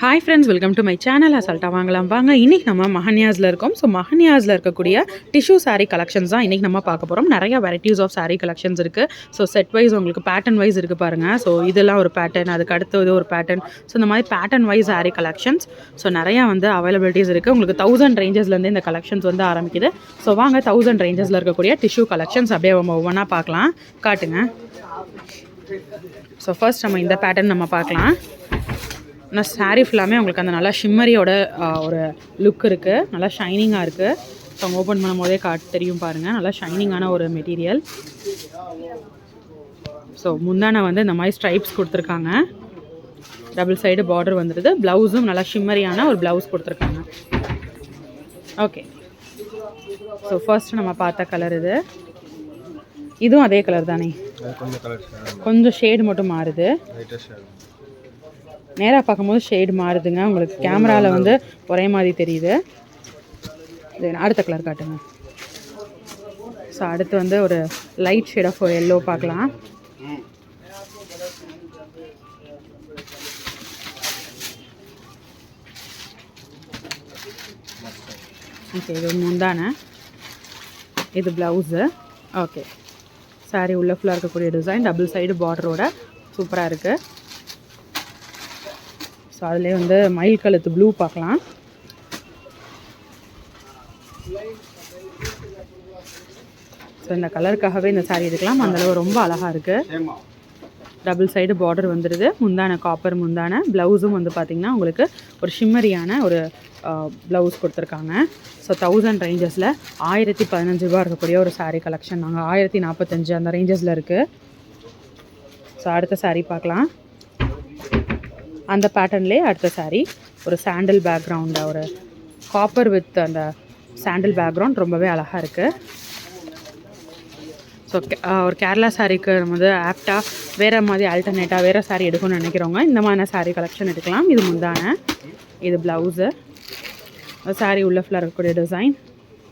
Hi friends welcome to my channel அசால்ட்டாக வாங்கலாம். வாங்க இன்றைக்கி நம்ம மஹன்யாஸில் இருக்கோம். ஸோ மஹன்யாஸில் இருக்கக்கூடிய டிஷ்யூ சாரீ கலெக்ஷன்ஸ் தான் இன்றைக்கி நம்ம பார்க்க போகிறோம் நிறைய வெரைட்டிஸ் ஆஃப் சாரீ கலெக்ஷன்ஸ் இருக்குது ஸோ செட் வைஸ் உங்களுக்கு பேட்டர்ன் வைஸ் இருக்குது பாருங்கள் ஸோ இதெல்லாம் ஒரு பேட்டர்ன் அதுக்கு அடுத்தது ஒரு பேட்டர்ன் ஸோ இந்த மாதிரி pattern wise saree collections so நிறையா வந்து அவைலபிலிட்டிஸ் இருக்குது உங்களுக்கு தௌசண்ட் ரேஞ்சஸ்லேருந்து இந்த கலெக்ஷன்ஸ் வந்து ஆரம்பிக்குது. ஸோ வாங்க தௌசண்ட் ரேஞ்சஸில் இருக்கக்கூடிய டிஷ்யூ கலெக்ஷன்ஸ் அப்படியே நம்ம ஒவ்வொன்றா பார்க்கலாம். காட்டுங்க. ஸோ ஃபர்ஸ்ட் நம்ம இந்த பேட்டர்ன் நம்ம பார்க்கலாம். ஆனால் சாரீ ஃபுல்லாமே உங்களுக்கு அந்த நல்லா ஷிம்மரியோட ஒரு லுக் இருக்குது நல்லா ஷைனிங்காக இருக்குது ஸோ அவங்க ஓப்பன் பண்ணும் போதே காட்டு தெரியும் பாருங்கள் நல்லா ஷைனிங்கான ஒரு மெட்டீரியல் ஸோ முந்தான வந்து இந்த மாதிரி ஸ்ட்ரைப்ஸ் கொடுத்துருக்காங்க. டபுள் சைடு பார்டர் வந்துடுது ப்ளவுஸும் நல்லா ஷிம்மரியான ஒரு ப்ளவுஸ் கொடுத்துருக்காங்க. ஓகே ஸோ ஃபர்ஸ்ட் நம்ம பார்த்த கலர் இது. இதுவும் அதே கலர் தானே? கொஞ்சம் ஷேட் மட்டும் மாறுது. நேராக பார்க்கும்போது ஷேடு மாறுதுங்க. உங்களுக்கு கேமராவில் வந்து ஒரே மாதிரி தெரியுது. இது அடுத்த கலர் காட்டுங்க. ஸோ அடுத்து வந்து ஒரு லைட் ஷேட் ஆஃப் எல்லோ பார்க்கலாம். ஓகே இது தானே இது ப்ளவுஸு ஓகே saree உள்ள ஃபுல்லாக இருக்கக்கூடிய டிசைன் டபுள் சைடு பார்டரோட சூப்பராக இருக்குது ஸோ அதுலேயே வந்து மயில் கழுத்து ப்ளூ பார்க்கலாம். ஸோ இந்த கலருக்காகவே இந்த saree எடுக்கலாம். அந்தளவு ரொம்ப அழகாக இருக்குது டபுள் சைடு பார்டர் வந்துடுது முந்தான காப்பர் முந்தான ப்ளவுஸும் வந்து பார்த்திங்கன்னா உங்களுக்கு ஒரு ஷிம்மரியான ஒரு ப்ளவுஸ் கொடுத்துருக்காங்க. ஸோ தௌசண்ட் ரேஞ்சஸில் ஆயிரத்தி பதினஞ்சு ரூபா இருக்கக்கூடிய ஒரு சாரீ கலெக்ஷன் நாங்கள் ஆயிரத்தி நாற்பத்தஞ்சு அந்த ரேஞ்சஸில் இருக்குது ஸோ அடுத்த சாரீ பார்க்கலாம். அந்த பேட்டர்ன்லேயே அடுத்த சாரீ ஒரு சாண்டில் பேக்ரவுண்ட் ஒரு காப்பர் வித் அந்த சாண்டில் பேக்ரவுண்ட் ரொம்பவே அழகாக இருக்குது ஸோ ஒரு கேரளா சாரீக்கு வந்து ஆப்டாக வேறு மாதிரி ஆல்டர்னேட்டாக வேறு சாரீ எடுக்கணும்னு நினைக்கிறவங்க இந்த மாதிரியான சாரீ கலெக்ஷன் எடுக்கலாம். இது முந்தான இது ப்ளவுஸு சாரீ உள்ள ஃபுல்லாக இருக்கக்கூடிய டிசைன்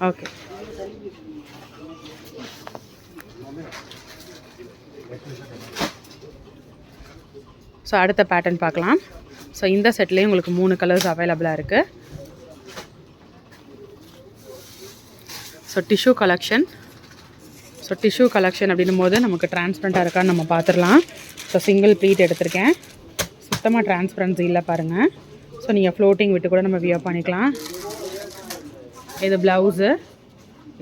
ஓகே ஸோ அடுத்த பேட்டர்ன் பார்க்கலாம். ஸோ இந்த செட்லேயும் உங்களுக்கு மூணு கலர்ஸ் அவைலபிளாக இருக்குது so tissue collection so tissue collection அப்படின்னும் போது நமக்கு டிரான்ஸ்பரண்ட்டாக இருக்கான்னு நம்ம பார்த்துடலாம். ஸோ சிங்கிள் ப்ளீட் எடுத்திருக்கேன். சுத்தமாக டிரான்ஸ்பரன்சி இல்லை பாருங்கள் ஸோ நீங்கள் ஃப்ளோட்டிங் விட்டு கூட நம்ம வியர் பண்ணிக்கலாம். இது ப்ளவுஸு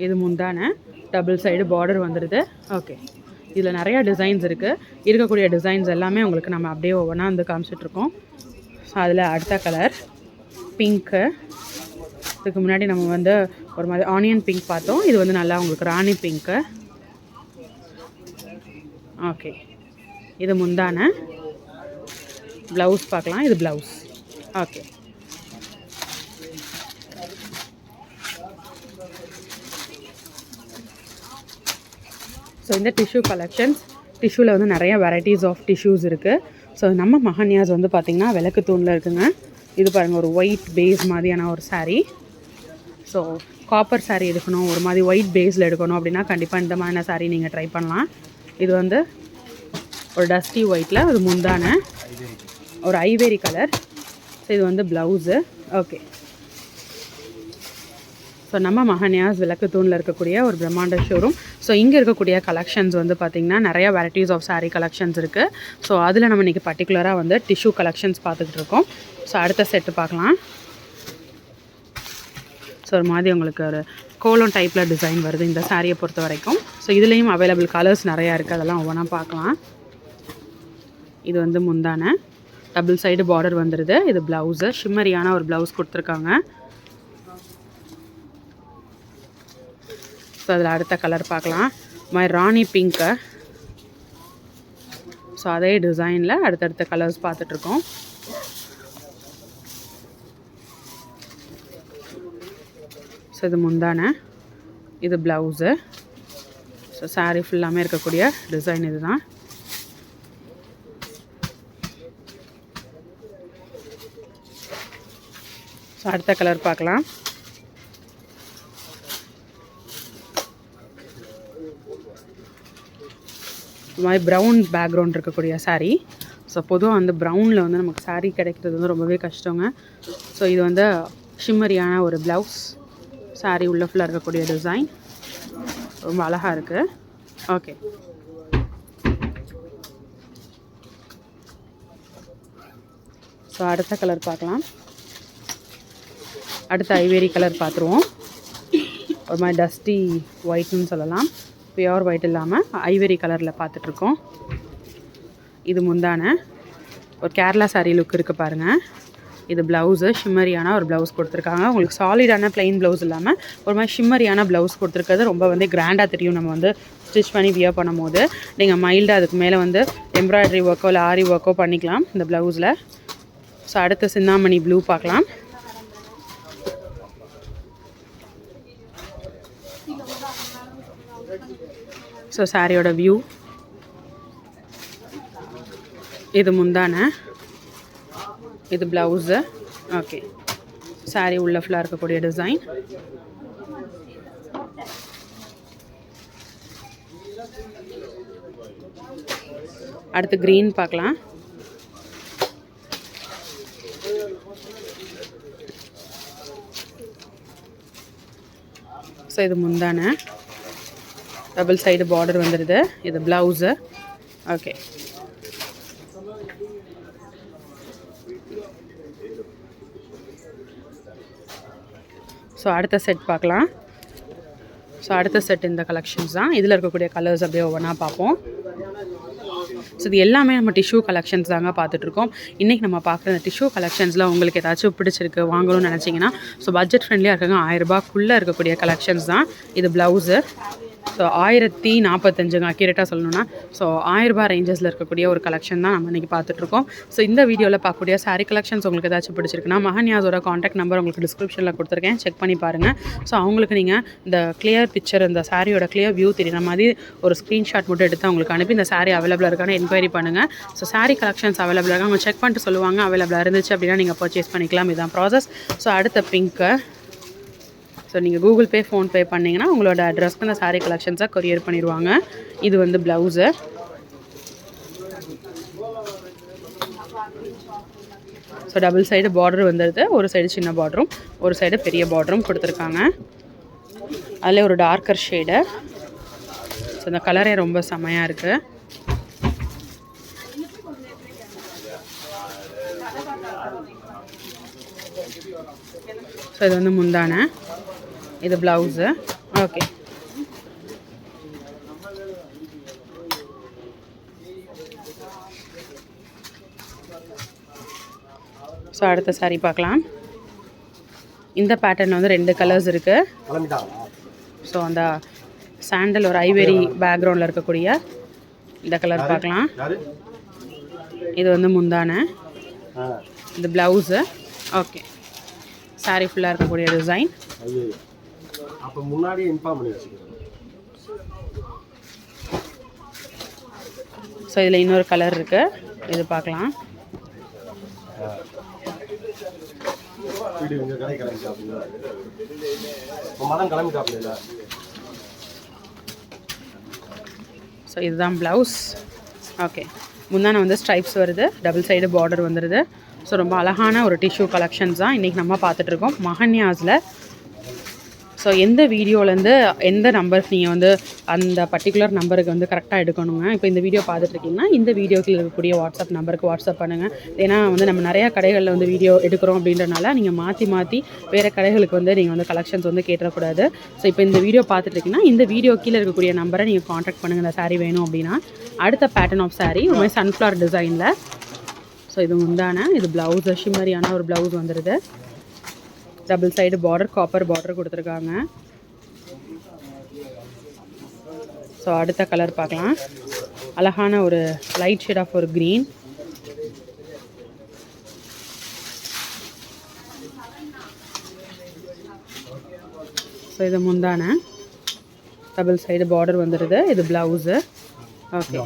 இது முந்தான. டபுள் சைடு பார்டர் வந்துடுது ஓகே இதில் நிறையா டிசைன்ஸ் இருக்குது இருக்கக்கூடிய டிசைன்ஸ் எல்லாமே உங்களுக்கு நம்ம அப்படியே ஒவ்வொன்றா வந்து காமிச்சிட்ருக்கோம். ஸோ அதில் அடுத்த கலர் பிங்க்கு இதுக்கு முன்னாடி நம்ம வந்து ஒரு மாதிரி ஆனியன் பிங்க் பார்த்தோம். இது வந்து நல்லா உங்களுக்கு ராணி பிங்க்கு ஓகே இது முந்தான. ப்ளவுஸ் பார்க்கலாம். இது ப்ளவுஸ் ஓகே ஸோ இந்த டிஷ்யூ கலெக்ஷன்ஸ் டிஷ்யூவில் வந்து நிறைய வெரைட்டிஸ் ஆஃப் டிஷ்யூஸ் இருக்குது ஸோ நம்ம மஹன்யாஸ் வந்து பார்த்திங்கன்னா விளக்கு தூணில் இருக்குங்க. இது பாருங்கள் ஒரு ஒயிட் பேஸ் மாதிரியான ஒரு சாரீ ஸோ காப்பர் சாரீ எடுக்கணும். ஒரு மாதிரி ஒயிட் பேஸில் எடுக்கணும் அப்படின்னா கண்டிப்பாக இந்த மாதிரியான சாரீ நீங்கள் ட்ரை பண்ணலாம். இது வந்து ஒரு டஸ்டி ஒயிட்டில் ஒரு முந்தான ஒரு ஐவேரி கலர் ஸோ இது வந்து ப்ளவுஸு ஓகே ஸோ நம்ம மகன்யாஸ் விளக்கு தூணில் இருக்கக்கூடிய ஒரு பிரம்மாண்ட ஷோரூம் ஸோ இங்கே இருக்கக்கூடிய கலெக்ஷன்ஸ் வந்து பார்த்திங்கன்னா நிறைய வெரைட்டிஸ் ஆஃப் சாரீ கலெக்ஷன்ஸ் இருக்குது ஸோ அதில் நம்ம இன்றைக்கி பர்டிகுலராக வந்து டிஷ்யூ கலெக்ஷன்ஸ் பார்த்துக்கிட்டு இருக்கோம். ஸோ அடுத்த செட்டு பார்க்கலாம். ஸோ ஒரு மாதிரி உங்களுக்கு ஒரு கோலம் டைப்பில் டிசைன் வருது இந்த சாரியை பொறுத்த வரைக்கும். ஸோ இதுலேயும் அவைலபிள் கலர்ஸ் நிறையா இருக்குது அதெல்லாம் ஒவ்வொன்றா பார்க்கலாம். இது வந்து முந்தான. டபுள் சைடு பார்டர் வந்துடுது இது ப்ளவுஸு ஷிம்மரியான ஒரு ப்ளவுஸ் கொடுத்துருக்காங்க. ஸோ அதில் அடுத்த கலர் பார்க்கலாம். மாதிரி ராணி பிங்க்கு ஸோ அதே டிசைனில் அடுத்தடுத்த கலர்ஸ் பார்த்துட்ருக்கோம். ஸோ இது முந்தான. இது ப்ளவுஸு ஸோ சாரீ ஃபுல்லாமே இருக்கக்கூடிய டிசைன் இதுதான். ஸோ அடுத்த கலர் பார்க்கலாம். ஒரு மாதிரி ப்ரௌன் பேக்ரவுண்ட் இருக்கக்கூடிய சாரீ ஸோ பொதுவாக வந்து ப்ரௌனில் வந்து நமக்கு சாரீ கிடைக்கிறது வந்து ரொம்பவே கஷ்டங்க. ஸோ இது வந்து ஷிம்மரியான ஒரு ப்ளவுஸ் சாரீ உள்ள ஃபுல்லாக இருக்கக்கூடிய டிசைன் ரொம்ப அழகாக இருக்குது ஓகே ஸோ அடுத்த கலர் பார்க்கலாம். அடுத்த ஐவேரி கலர் பார்த்துருவோம். ஒரு மாதிரி டஸ்டி ஒயிட்னு சொல்லலாம். பியோர் ஒயிட் இல்லாமல் ஐவரி கலரில் பார்த்துட்ருக்கோம். இது முந்தான. ஒரு கேரளா சாரீ லுக் இருக்குது பாருங்கள் இது ப்ளவுஸு ஷிம்மரியான ஒரு ப்ளவுஸ் கொடுத்துருக்காங்க. உங்களுக்கு சாலிடான plain ப்ளவுஸ் இல்லாமல் ஒரு மாதிரி ஷிம்மரியான ப்ளவுஸ் கொடுத்துருக்கிறது ரொம்ப வந்து கிராண்டாக தெரியும். நம்ம வந்து ஸ்டிச் பண்ணி வியர் பண்ணும் போது நீங்கள் மைல்டாக அதுக்கு மேலே வந்து எம்ப்ராய்டரி ஒர்க்கோ இல்லை ஆரி ஒர்க்கோ பண்ணிக்கலாம் இந்த ப்ளவுஸில் ஸோ அடுத்து சிந்தாமணி ப்ளூ பார்க்கலாம். ஸோ சாரியோட வியூ இது முந்தான. இது ப்ளவுஸு ஓகே சாரி உள்ள ஃபுல்லாக இருக்கக்கூடிய டிசைன் அடுத்து க்ரீன் பார்க்கலாம். ஸோ இது முந்தான. டபுள் சைடு பார்டர் வந்துடுது இது ப்ளவுஸு ஓகே ஸோ அடுத்த செட் பார்க்கலாம். ஸோ அடுத்த செட் இந்த கலெக்ஷன்ஸ் தான். இதில் இருக்கக்கூடிய கலர்ஸ் அப்படியே ஒவ்வொன்றா பார்ப்போம். ஸோ இது எல்லாமே நம்ம டிஷ்யூ கலெக்ஷன்ஸ் தாங்க பார்த்துட்ருக்கோம் இன்றைக்கி நம்ம பார்க்குற இந்த டிஷ்யூ கலெக்ஷன்ஸில் உங்களுக்கு ஏதாச்சும் பிடிச்சிருக்கு வாங்கணும்னு நினச்சிங்கன்னா ஸோ பட்ஜெட் ஃப்ரெண்ட்லியாக இருக்காங்க. ஆயிரரூபாக்குள்ளே இருக்கக்கூடிய கலெக்ஷன்ஸ் தான். இது ப்ளவுஸு ஸோ ஆயிரத்தி நாற்பத்தஞ்சுங்க அக்யூரேட்டாக சொல்லணும்னா ஸோ ஆயிரரூபா ரேஞ்சஸில் இருக்கக்கூடிய ஒரு கலெக்ஷன் தான் நம்ம இன்றைக்கி பார்த்துட்ருக்கோம். ஸோ இந்த வீடியோவில் பார்க்கக்கூடிய saree கலெக்ஷன்ஸ் உங்களுக்கு ஏதாச்சும் பிடிச்சிருக்குன்னா மகன்யாஸோட காண்டாக்ட் நம்பர் உங்களுக்கு டிஸ்கிரிப்ஷனில் கொடுத்துருக்கேன். செக் பண்ணி பாருங்கள் ஸோ அவங்களுக்கு நீங்கள் இந்த கிளியர் பிக்சர் இந்த சாரியோட கிளியர் வியூ தெரியுற மாதிரி ஒரு ஸ்க்ரீன்ஷாட் மட்டும் எடுத்து அவங்களுக்கு அனுப்பி இந்த saree அவைலபிளாக இருக்கான்னு என்கொயரி பண்ணுங்கள் ஸோ சாரீ கலெக்ஷன்ஸ் அவைலபிளாக அவங்க செக் பண்ணிட்டு சொல்லுவாங்க அவைலபிளாக இருந்துச்சு அப்படின்னா நீங்கள் பர்ச்சேஸ் பண்ணிக்கலாம். இதுதான் ப்ராசஸ் ஸோ அடுத்த பிங்க்கு ஸோ நீங்கள் கூகுள் பே ஃபோன்பே பண்ணிங்கன்னா உங்களோட அட்ரஸ்க்கு அந்த சாரீ கலெக்ஷன்ஸை கொரியர் பண்ணிடுவாங்க. இது வந்து blouse so double side border வந்துடுது ஒரு சைடு சின்ன பார்டரும் ஒரு சைடு பெரிய பார்டரும் கொடுத்துருக்காங்க. அதில் ஒரு டார்க்கர் ஷேடு ஸோ இந்த கலரே ரொம்ப செமையாக இருக்குது ஸோ இது வந்து முந்தான. இது ப்ளவுஸு ஓகே ஸோ அடுத்த saree பார்க்கலாம். இந்த பேட்டர்ன் வந்து ரெண்டு கலர்ஸ் இருக்குது ஸோ அந்த சாண்டல் ஒரு ஐவரி பேக்ரவுண்டில் இருக்கக்கூடிய இந்த கலர் பார்க்கலாம். இது வந்து முந்தான. இது ப்ளவுஸு ஓகே saree ஃபுல்லாக இருக்கக்கூடிய டிசைன் அப்போ முன்னாடியே இன்ஃபார்ம் பண்ணி வச்சுக்கிறேன். ஸோ இதில் இன்னொரு கலர் இருக்குது இது பார்க்கலாம். வீடு எங்கள் கடை கிளம்பிட்டாப்புல உங்கள் மதம் கிளம்பிட்டாப்புல ஸோ இதுதான் ப்ளவுஸ் ஓகே முந்தான வந்து ஸ்ட்ரைப்ஸ் வருது. டபுள் சைடு பார்டர் வந்துடுது ஸோ ரொம்ப அழகான ஒரு டிஷ்யூ கலெக்ஷன்ஸ் தான் இன்றைக்கி நம்ம பார்த்துட்ருக்கோம் மகன்யாஸில் ஸோ எந்த வீடியோலேருந்து எந்த நம்பருக்கு நீங்கள் வந்து அந்த பர்டிகுலர் நம்பருக்கு வந்து கரெக்டாக எடுக்கணுங்க இப்போ இந்த வீடியோ பார்த்துட்ருக்கீங்கன்னா இந்த வீடியோக்கு இருக்கக்கூடிய வாட்ஸ்அப் நம்பருக்கு வாட்ஸ்அப் பண்ணுங்கள் ஏன்னா வந்து நம்ம நிறையா கடைகளில் வந்து வீடியோ எடுக்கிறோம் அப்படின்றனால நீங்கள் மாற்றி மாற்றி வேறு கடைகளுக்கு வந்து நீங்கள் வந்து கலெக்ஷன்ஸ் வந்து கேட்டக்கூடாது ஸோ இப்போ இந்த வீடியோ பார்த்துட்ருக்கீங்கன்னா இந்த வீடியோ கீழே இருக்கக்கூடிய நம்பரை நீங்கள் காண்டாக்ட் பண்ணுங்கள் இந்த சாரீ வேணும் அப்படின்னா. அடுத்த பேட்டர்ன் ஆஃப் சாரீ ஒரு மாதிரி சன்ஃப்ளவர் டிசைனில் ஸோ இது உண்டான இது ப்ளவுஸ் ஷிம்மரியான ஒரு ப்ளவுஸ் வந்துடுது double side border copper border கொடுத்துருக்காங்க. ஸோ அடுத்த கலர் பார்க்கலாம். அழகான ஒரு லைட் ஷேட் ஆஃப் ஒரு க்ரீன் ஸோ இது முந்தான. டபுள் சைடு பார்டர் வந்துடுது இது ப்ளவுஸு ஓகே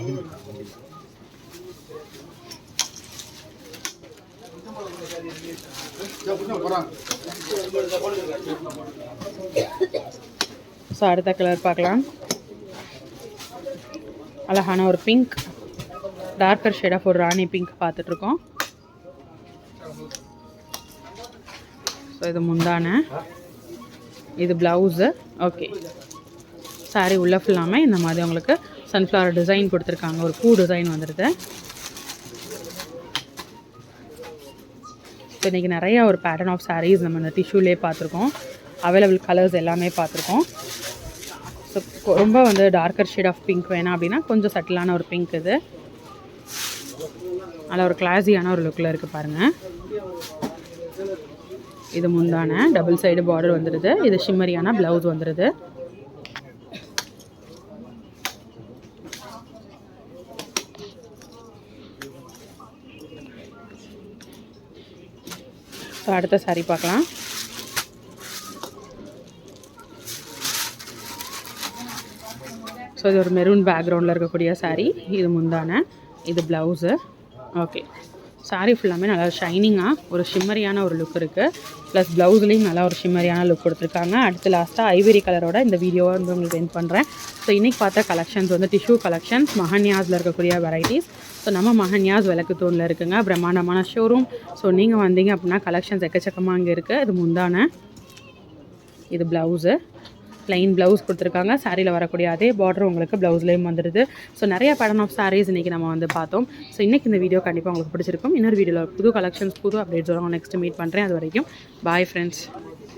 ஸோ அடுத்த கலர் பார்க்கலாம். அழகான ஒரு பிங்க் டார்க்கர் ஷேட் ஆஃப் ஒரு ராணி பிங்க் பார்த்துட்ருக்கோம். ஸோ இது முந்தான. இது ப்ளவுஸு ஓகே சாரி உள்ள ஃபுல்லாமே இந்த மாதிரி உங்களுக்கு சன்ஃப்ளவர் டிசைன் கொடுத்துருக்காங்க. ஒரு பூ டிசைன் வந்துடுது ஸோ இன்றைக்கி நிறையா ஒரு பேட்டர்ன் ஆஃப் சாரீஸ் நம்ம இந்த டிஷ்யூலே பார்த்துருக்கோம். அவைலபிள் கலர்ஸ் எல்லாமே பார்த்துருக்கோம். ஸோ ரொம்ப வந்து டார்க்கர் ஷேட் ஆஃப் பிங்க் வேணாம் அப்படின்னா கொஞ்சம் சட்டிலான ஒரு பிங்க் இது. நல்ல ஒரு கிளாஸியான ஒரு லுக்கில் இருக்குது பாருங்கள் இது முந்தான டபுள் சைடு பார்டர் வந்துடுது இது ஷிம்மரியான ப்ளவுஸ் வந்துடுது ஸோ அடுத்த சாரி பார்க்கலாம். ஸோ இது ஒரு மெரூன் பேக்ரவுண்டில் இருக்கக்கூடிய சாரீ இது முந்தான. இது ப்ளவுஸு ஓகே சாரீ ஃபுல்லாமே நல்லா ஷைனிங்காக ஒரு ஷிம்மரியான ஒரு லுக் இருக்குது ப்ளஸ் ப்ளவுஸ்லேயும் நல்லா ஒரு ஷிம்மரியான லுக் கொடுத்துருக்காங்க. அடுத்து லாஸ்ட்டாக ஐவரி கலரோட இந்த வீடியோவை வந்து உங்களுக்கு சென்ட் பண்ணுறேன் ஸோ இன்றைக்கி பார்த்த கலெக்ஷன்ஸ் வந்து டிஷ்யூ கலெக்ஷன்ஸ் மஹன்யாஸில் இருக்கக்கூடிய வெரைட்டிஸ் ஸோ நம்ம மஹன்யாஸ் விளக்கு தூணில் இருக்குங்க பிரம்மாண்டமான ஷோரூம் ஸோ நீங்கள் வந்தீங்க அப்படின்னா கலெக்ஷன்ஸ் எக்கச்சக்கமாக அங்கே இருக்குது இது முந்தான இது ப்ளவுஸு ப்ளைன் ப்ளவுஸ் கொடுத்துருக்காங்க. சாரியில் வரக்கூடிய அதே பார்டர் உங்களுக்கு ப்ளவுஸ்லேயும் வந்துடுது ஸோ நிறைய பேட்டர்ன் ஆஃப் சாரீஸ் இன்றைக்கி நம்ம வந்து பார்த்தோம். ஸோ இன்றைக்கி இந்த வீடியோ கண்டிப்பாக உங்களுக்கு பிடிச்சிருக்கும். இன்னொரு வீடியோவில் புது கலெக்ஷன்ஸ் புது அப்டேட்ஸ் வரும் நெக்ஸ்ட் மீட் பண்ணுறேன் அது வரைக்கும் பாய் ஃப்ரெண்ட்ஸ்